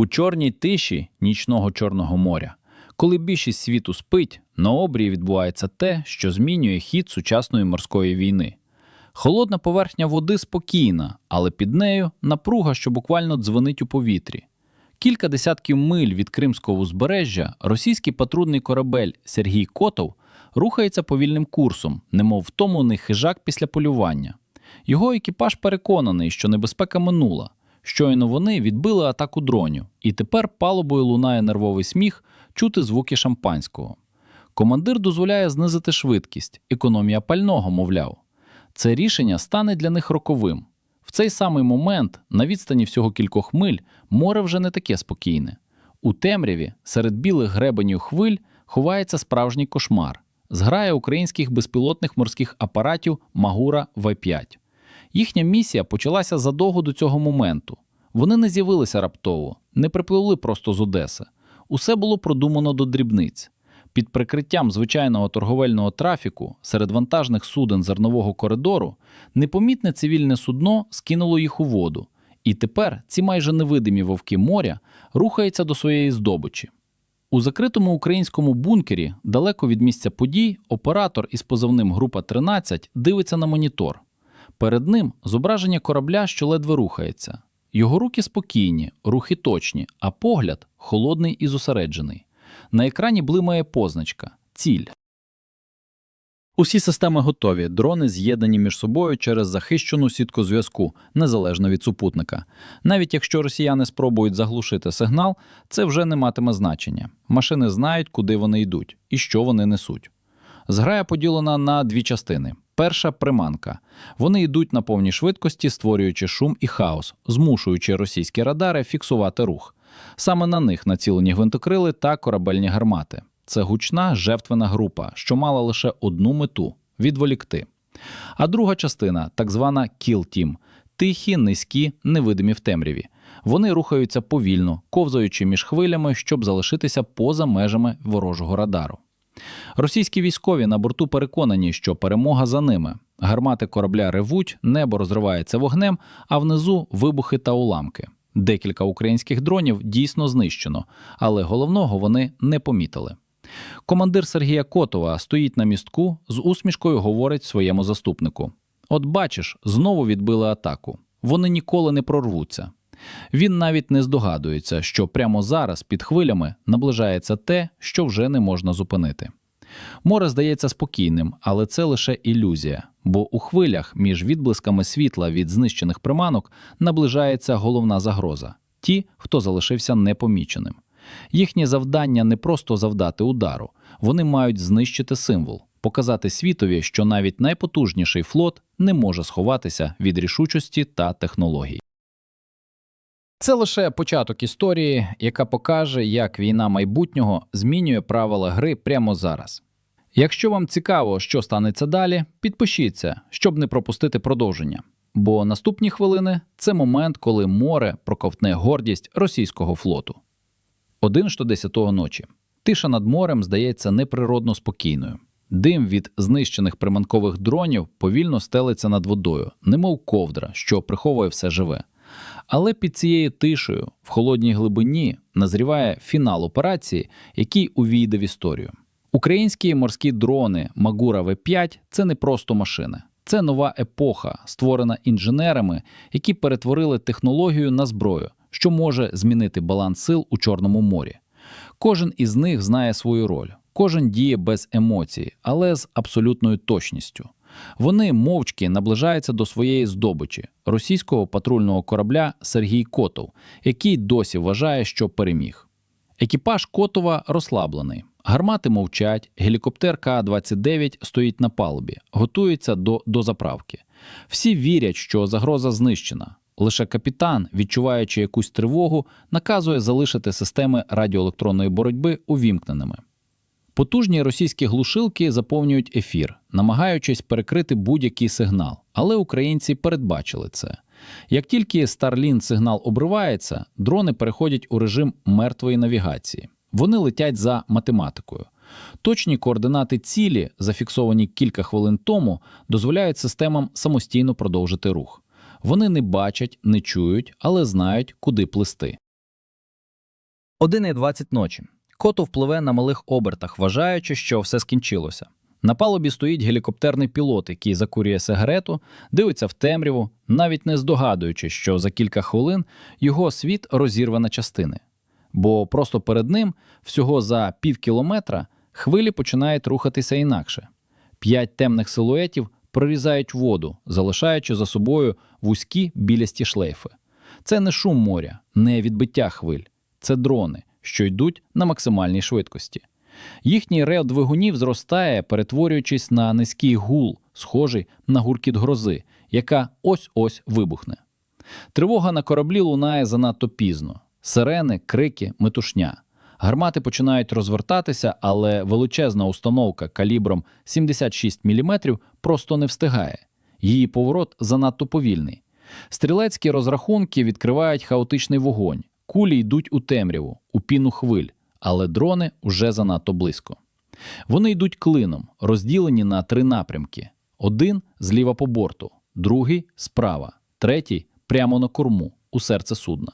У чорній тиші нічного Чорного моря, коли більшість світу спить, на обрії відбувається те, що змінює хід сучасної морської війни. Холодна поверхня води спокійна, але під нею напруга, що буквально дзвонить у повітрі. Кілька десятків миль від Кримського узбережжя російський патрульний корабель Сергій Котов рухається повільним курсом, немов втомлений хижак після полювання. Його екіпаж переконаний, що небезпека минула. Щойно вони відбили атаку дронів, і тепер палубою лунає нервовий сміх, чути звуки шампанського. Командир дозволяє знизити швидкість, економія пального, мовляв. Це рішення стане для них роковим. В цей самий момент, на відстані всього кількох миль, море вже не таке спокійне. У темряві, серед білих гребенів хвиль, ховається справжній кошмар зграя українських безпілотних морських апаратів Магура В5. Їхня місія почалася задовго до цього моменту. Вони не з'явилися раптово, не припливли просто з Одеси. Усе було продумано до дрібниць. Під прикриттям звичайного торговельного трафіку серед вантажних суден зернового коридору непомітне цивільне судно скинуло їх у воду, і тепер ці майже невидимі вовки моря рухаються до своєї здобичі. У закритому українському бункері, далеко від місця подій, оператор із позивним Група 13 дивиться на монітор. Перед ним зображення корабля, що ледве рухається. Його руки спокійні, рухи точні, а погляд холодний і зосереджений. На екрані блимає позначка ціль. Усі системи готові, дрони з'єднані між собою через захищену сітку зв'язку, незалежно від супутника. Навіть якщо росіяни спробують заглушити сигнал, це вже не матиме значення. Машини знають, куди вони йдуть і що вони несуть. Зграя поділена на дві частини. Перша приманка. Вони йдуть на повній швидкості, створюючи шум і хаос, змушуючи російські радари фіксувати рух. Саме на них націлені гвинтокрили та корабельні гармати. Це гучна жертвена група, що мала лише одну мету відволікти. А друга частина, так звана Kill Team – тихі, низькі, невидимі в темряві. Вони рухаються повільно, ковзаючи між хвилями, щоб залишитися поза межами ворожого радару. Російські військові на борту переконані, що перемога за ними. Гармати корабля ревуть, небо розривається вогнем, а внизу вибухи та уламки. Декілька українських дронів дійсно знищено, але головного вони не помітили. Командир Сергія Котова стоїть на містку, з усмішкою говорить своєму заступнику: От бачиш, знову відбили атаку. Вони ніколи не прорвуться. Він навіть не здогадується, що прямо зараз під хвилями наближається те, що вже не можна зупинити. Море здається спокійним, але це лише ілюзія, бо у хвилях між відблисками світла від знищених приманок наближається головна загроза ті, хто залишився непоміченим. Їхнє завдання не просто завдати удару, вони мають знищити символ, показати світові, що навіть найпотужніший флот не може сховатися від рішучості та технологій. Це лише початок історії, яка покаже, як війна майбутнього змінює правила гри прямо зараз. Якщо вам цікаво, що станеться далі, підпишіться, щоб не пропустити продовження. Бо наступні хвилини це момент, коли море проковтне гордість російського флоту. Один до десятого ночі. Тиша над морем здається неприродно спокійною. Дим від знищених приманкових дронів повільно стелиться над водою, немов ковдра, що приховує все живе. Але під цією тишею, в холодній глибині, назріває фінал операції, який увійде в історію. Українські морські дрони Магура В5 це не просто машини. Це нова епоха, створена інженерами, які перетворили технологію на зброю, що може змінити баланс сил у Чорному морі. Кожен із них знає свою роль, кожен діє без емоцій, але з абсолютною точністю. Вони мовчки наближаються до своєї здобичі російського патрульного корабля Сергій Котов, який досі вважає, що переміг. Екіпаж Котова розслаблений. Гармати мовчать, гелікоптер К-29 стоїть на палубі, готується до дозаправки. Всі вірять, що загроза знищена. Лише капітан, відчуваючи якусь тривогу, наказує залишити системи радіоелектронної боротьби увімкненими. Потужні російські глушилки заповнюють ефір, намагаючись перекрити будь-який сигнал, але українці передбачили це. Як тільки Starlink сигнал обривається, дрони переходять у режим мертвої навігації. Вони летять за математикою. Точні координати цілі, зафіксовані кілька хвилин тому, дозволяють системам самостійно продовжити рух. Вони не бачать, не чують, але знають, куди плисти. 1.20 ночі. Котов пливе на малих обертах, вважаючи, що все скінчилося. На палубі стоїть гелікоптерний пілот, який закурює сигарету, дивиться в темряву, навіть не здогадуючи, що за кілька хвилин його світ розірве на частини. Бо просто перед ним, всього за пів кілометра, хвилі починають рухатися інакше. П'ять темних силуетів прорізають воду, залишаючи за собою вузькі білясті шлейфи. Це не шум моря, не відбиття хвиль, це дрони, що йдуть на максимальній швидкості. Їхній рев двигунів зростає, перетворюючись на низький гул, схожий на гуркіт грози, яка ось-ось вибухне. Тривога на кораблі лунає занадто пізно. Сирени, крики, метушня. Гармати починають розвертатися, але величезна установка калібром 76 мм просто не встигає. Її поворот занадто повільний. Стрілецькі розрахунки відкривають хаотичний вогонь. Кулі йдуть у темряву, у піну хвиль, але дрони вже занадто близько. Вони йдуть клином, розділені на три напрямки: один зліва по борту, другий справа, третій прямо на корму, у серце судна.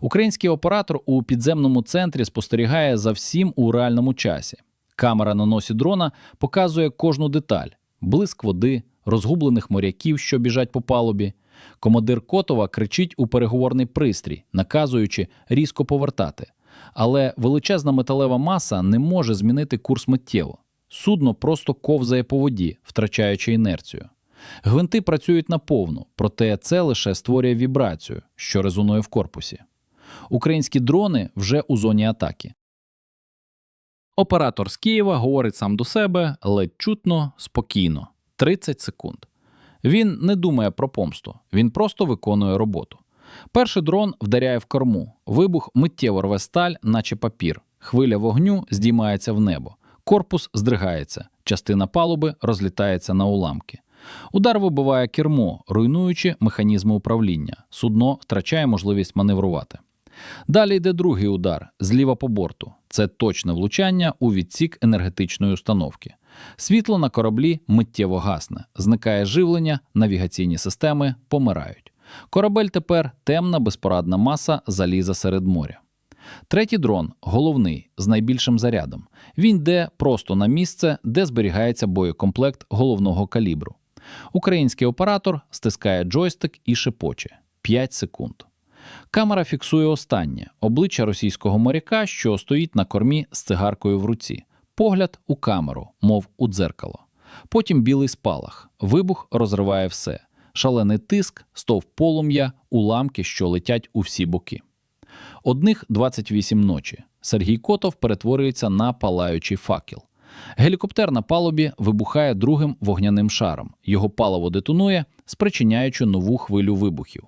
Український оператор у підземному центрі спостерігає за всім у реальному часі. Камера на носі дрона показує кожну деталь: блиск води, розгублених моряків, що біжать по палубі. Командир Котова кричить у переговорний пристрій, наказуючи різко повертати. Але величезна металева маса не може змінити курс миттєво. Судно просто ковзає по воді, втрачаючи інерцію. Гвинти працюють наповну, проте це лише створює вібрацію, що резонує в корпусі. Українські дрони вже у зоні атаки. Оператор з Києва говорить сам до себе ледь чутно, спокійно 30 секунд. Він не думає про помсту, він просто виконує роботу. Перший дрон вдаряє в корму. Вибух миттєво рве сталь, наче папір. Хвиля вогню здіймається в небо. Корпус здригається, частина палуби розлітається на уламки. Удар вибиває кермо, руйнуючи механізми управління. Судно втрачає можливість маневрувати. Далі йде другий удар зліва по борту. Це точне влучання у відсік енергетичної установки. Світло на кораблі миттєво гасне, зникає живлення, навігаційні системи помирають. Корабель тепер темна безпорадна маса заліза серед моря. Третій дрон головний з найбільшим зарядом. Він йде просто на місце, де зберігається боєкомплект головного калібру. Український оператор стискає джойстик і шепоче 5 секунд. Камера фіксує останнє обличчя російського моряка, що стоїть на кормі з цигаркою в руці, погляд у камеру, мов у дзеркало. Потім білий спалах. Вибух розриває все. Шалений тиск, стовп полум'я, уламки, що летять у всі боки. Одних 28 ночі. Сергій Котов перетворюється на палаючий факел. Гелікоптер на палубі вибухає другим вогняним шаром. Його паливо детонує, спричиняючи нову хвилю вибухів.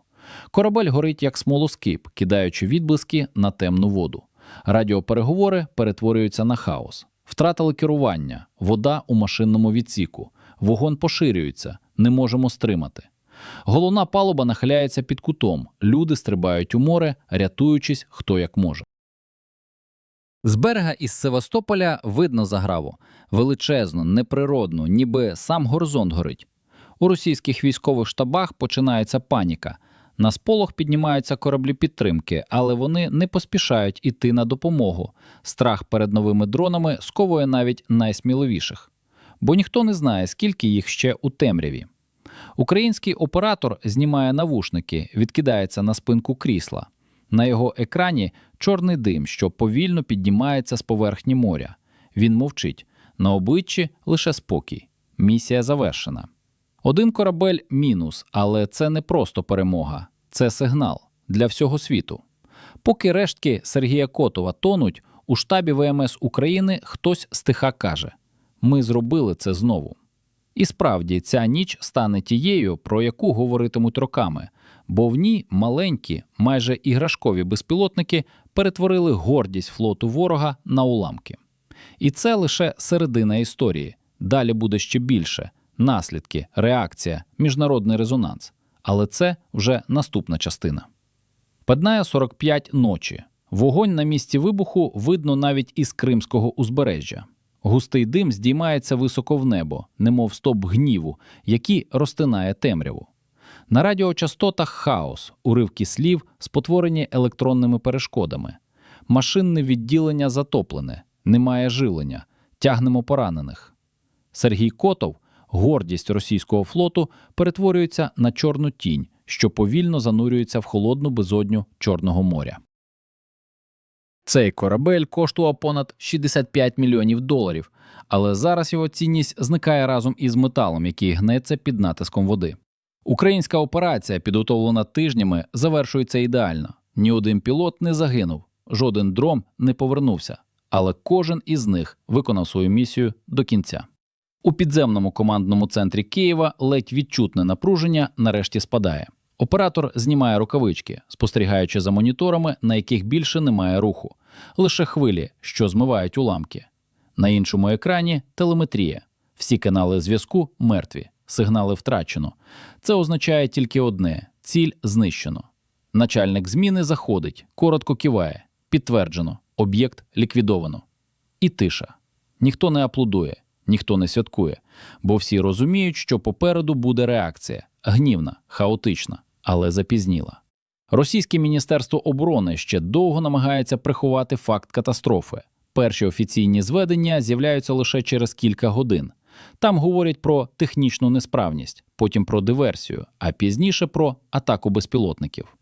Корабель горить як смолоскип, кидаючи відблиски на темну воду. Радіопереговори перетворюються на хаос. Втратили керування, вода у машинному відсіку, вогонь поширюється, не можемо стримати. Головна палуба нахиляється під кутом, люди стрибають у море, рятуючись хто як може. З берега із Севастополя видно заграву величезно, неприродно, ніби сам горизонт горить. У російських військових штабах починається паніка. На сполох піднімаються кораблі підтримки, але вони не поспішають іти на допомогу. Страх перед новими дронами сковує навіть найсміливіших, бо ніхто не знає, скільки їх ще у темряві. Український оператор знімає навушники, відкидається на спинку крісла. На його екрані чорний дим, що повільно піднімається з поверхні моря. Він мовчить. На обличчі лише спокій. Місія завершена. Один корабель мінус, але це не просто перемога, це сигнал для всього світу. Поки рештки Сергія Котова тонуть, у штабі ВМС України хтось стиха каже: Ми зробили це знову. І справді ця ніч стане тією, про яку говоритимуть роками, бо в ній маленькі, майже іграшкові безпілотники перетворили гордість флоту ворога на уламки. І це лише середина історії. Далі буде ще більше наслідки, реакція, міжнародний резонанс. Але це вже наступна частина. Паднає 45 ночі. Вогонь на місці вибуху видно навіть із Кримського узбережжя. Густий дим здіймається високо в небо, немов стоп гніву, який розтинає темряву. На радіочастотах хаос, уривки слів, спотворені електронними перешкодами. Машинне відділення затоплене, немає жилення, тягнемо поранених. Сергій Котов, гордість російського флоту, перетворюється на чорну тінь, що повільно занурюється в холодну безодню Чорного моря. Цей корабель коштував понад 65 мільйонів доларів, але зараз його цінність зникає разом із металом, який гнеться під натиском води. Українська операція, підготовлена тижнями, завершується ідеально. Ні один пілот не загинув, жоден дрон не повернувся, але кожен із них виконав свою місію до кінця. У підземному командному центрі Києва ледь відчутне напруження нарешті спадає. Оператор знімає рукавички, спостерігаючи за моніторами, на яких більше немає руху, лише хвилі, що змивають уламки. На іншому екрані телеметрія. Всі канали зв'язку мертві, сигнали втрачено. Це означає тільки одне: ціль знищено. Начальник зміни заходить, коротко киває. Підтверджено, об'єкт ліквідовано. І тиша. Ніхто не аплодує, ніхто не святкує, бо всі розуміють, що попереду буде реакція гнівна, хаотична, але запізніла. Російське міністерство оборони ще довго намагається приховати факт катастрофи. Перші офіційні зведення з'являються лише через кілька годин. Там говорять про технічну несправність, потім про диверсію, а пізніше про атаку безпілотників.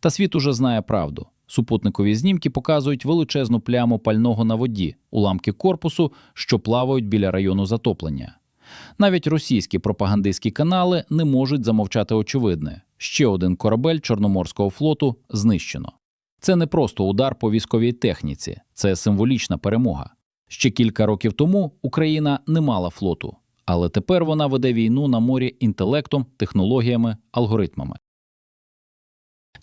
Та світ уже знає правду. Супутникові знімки показують величезну пляму пального на воді, уламки корпусу, що плавають біля району затоплення. Навіть російські пропагандистські канали не можуть замовчати очевидне: ще один корабель Чорноморського флоту знищено. Це не просто удар по військовій техніці, це символічна перемога. Ще кілька років тому Україна не мала флоту, але тепер вона веде війну на морі інтелектом, технологіями, алгоритмами.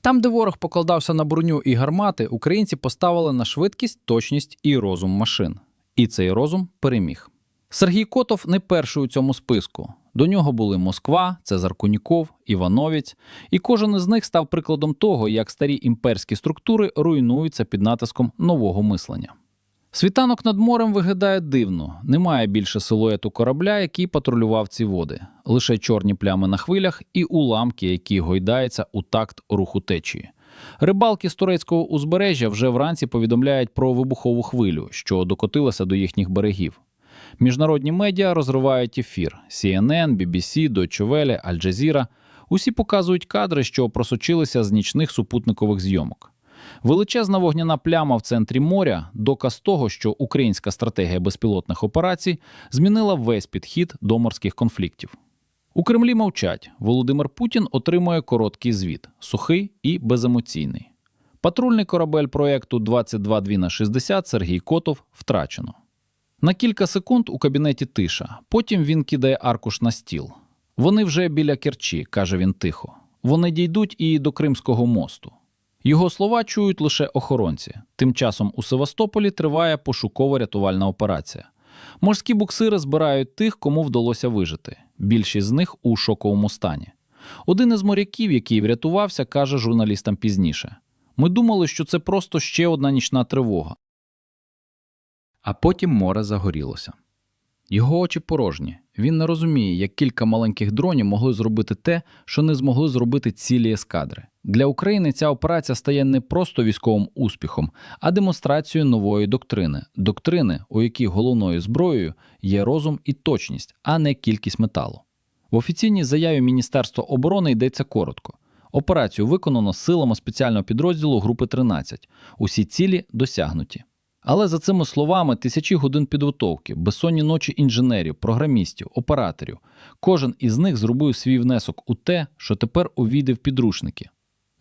Там, де ворог покладався на броню і гармати, українці поставили на швидкість, точність і розум машин. І цей розум переміг. Сергій Котов не перший у цьому списку. До нього були Москва, Цезар Куніков, Івановець, і кожен із них став прикладом того, як старі імперські структури руйнуються під натиском нового мислення. Світанок над морем виглядає дивно. Немає більше силуету корабля, який патрулював ці води, лише чорні плями на хвилях і уламки, які гойдаються у такт руху течії. Рибалки з турецького узбережжя вже вранці повідомляють про вибухову хвилю, що докотилася до їхніх берегів. Міжнародні медіа розривають ефір: CNN, BBC, Deutsche Welle, Al Jazeera. Усі показують кадри, що просочилися з нічних супутникових зйомок. Величезна вогняна пляма в центрі моря доказ того, що українська стратегія безпілотних операцій змінила весь підхід до морських конфліктів. У Кремлі мовчать. Володимир Путін отримує короткий звіт, сухий і беземоційний. Патрульний корабель проекту 22 на 60 Сергій Котов втрачено. На кілька секунд у кабінеті тиша. Потім він кидає аркуш на стіл. Вони вже біля Керчі, каже він тихо. Вони дійдуть і до Кримського мосту. Його слова чують лише охоронці. Тим часом у Севастополі триває пошуково-рятувальна операція. Морські буксири збирають тих, кому вдалося вижити. Більшість з них у шоковому стані. Один із моряків, який врятувався, каже журналістам пізніше: Ми думали, що це просто ще одна нічна тривога. А потім море загорілося. Його очі порожні. Він не розуміє, як кілька маленьких дронів могли зробити те, що не змогли зробити цілі ескадри. Для України ця операція стає не просто військовим успіхом, а демонстрацією нової доктрини доктрини, у якій головною зброєю є розум і точність, а не кількість металу. В офіційній заяві Міністерства оборони йдеться коротко. Операцію виконано силами спеціального підрозділу Групи 13. Усі цілі досягнуті. Але за цими словами тисячі годин підготовки, безсонні ночі інженерів, програмістів, операторів. Кожен із них зробив свій внесок у те, що тепер увійде в підручники.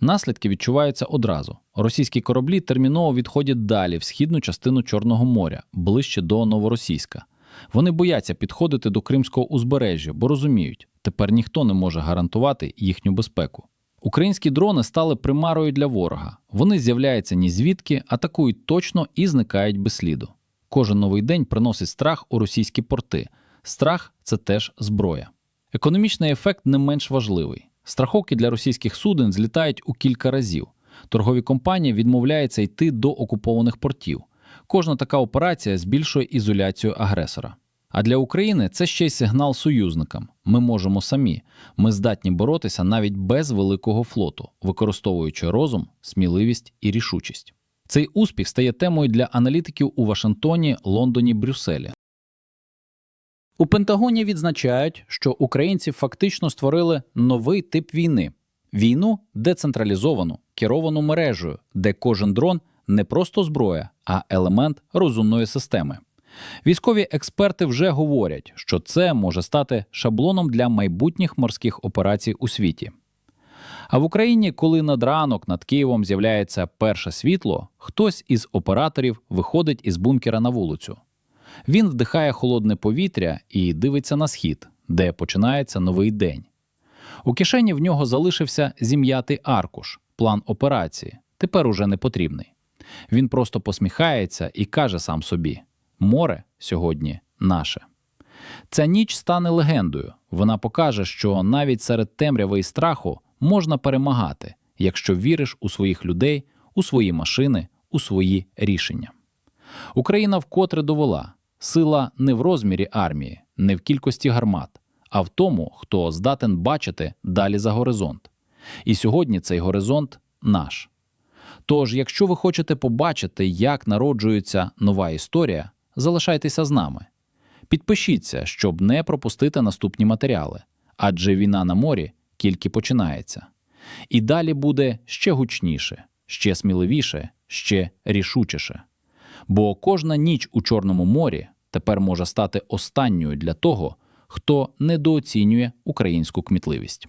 Наслідки відчуваються одразу. Російські кораблі терміново відходять далі в східну частину Чорного моря, ближче до Новоросійська. Вони бояться підходити до Кримського узбережжя, бо розуміють, тепер ніхто не може гарантувати їхню безпеку. Українські дрони стали примарою для ворога. Вони з'являються ні звідки, атакують точно і зникають без сліду. Кожен новий день приносить страх у російські порти. Страх це теж зброя. Економічний ефект не менш важливий. Страховки для російських суден злітають у кілька разів. Торгові компанії відмовляються йти до окупованих портів. Кожна така операція збільшує ізоляцію агресора. А для України це ще й сигнал союзникам. Ми можемо самі. Ми здатні боротися навіть без великого флоту, використовуючи розум, сміливість і рішучість. Цей успіх стає темою для аналітиків у Вашингтоні, Лондоні, Брюсселі. У Пентагоні відзначають, що українці фактично створили новий тип війни війну децентралізовану, керовану мережею, де кожен дрон не просто зброя, а елемент розумної системи. Військові експерти вже говорять, що це може стати шаблоном для майбутніх морських операцій у світі. А в Україні, коли над ранок над Києвом з'являється перше світло, хтось із операторів виходить із бункера на вулицю. Він вдихає холодне повітря і дивиться на схід, де починається новий день. У кишені в нього залишився зім'ятий аркуш, план операції, тепер уже не потрібний. Він просто посміхається і каже сам собі: море сьогодні наше. Ця ніч стане легендою. Вона покаже, що навіть серед темряви і страху можна перемагати, якщо віриш у своїх людей, у свої машини, у свої рішення. Україна вкотре довела сила не в розмірі армії, не в кількості гармат, а в тому, хто здатен бачити далі за горизонт. І сьогодні цей горизонт наш. Тож, якщо ви хочете побачити, як народжується нова історія, залишайтеся з нами. Підпишіться, щоб не пропустити наступні матеріали, адже війна на морі тільки починається. І далі буде ще гучніше, ще сміливіше, ще рішучіше. Бо кожна ніч у Чорному морі тепер може стати останньою для того, хто недооцінює українську кмітливість.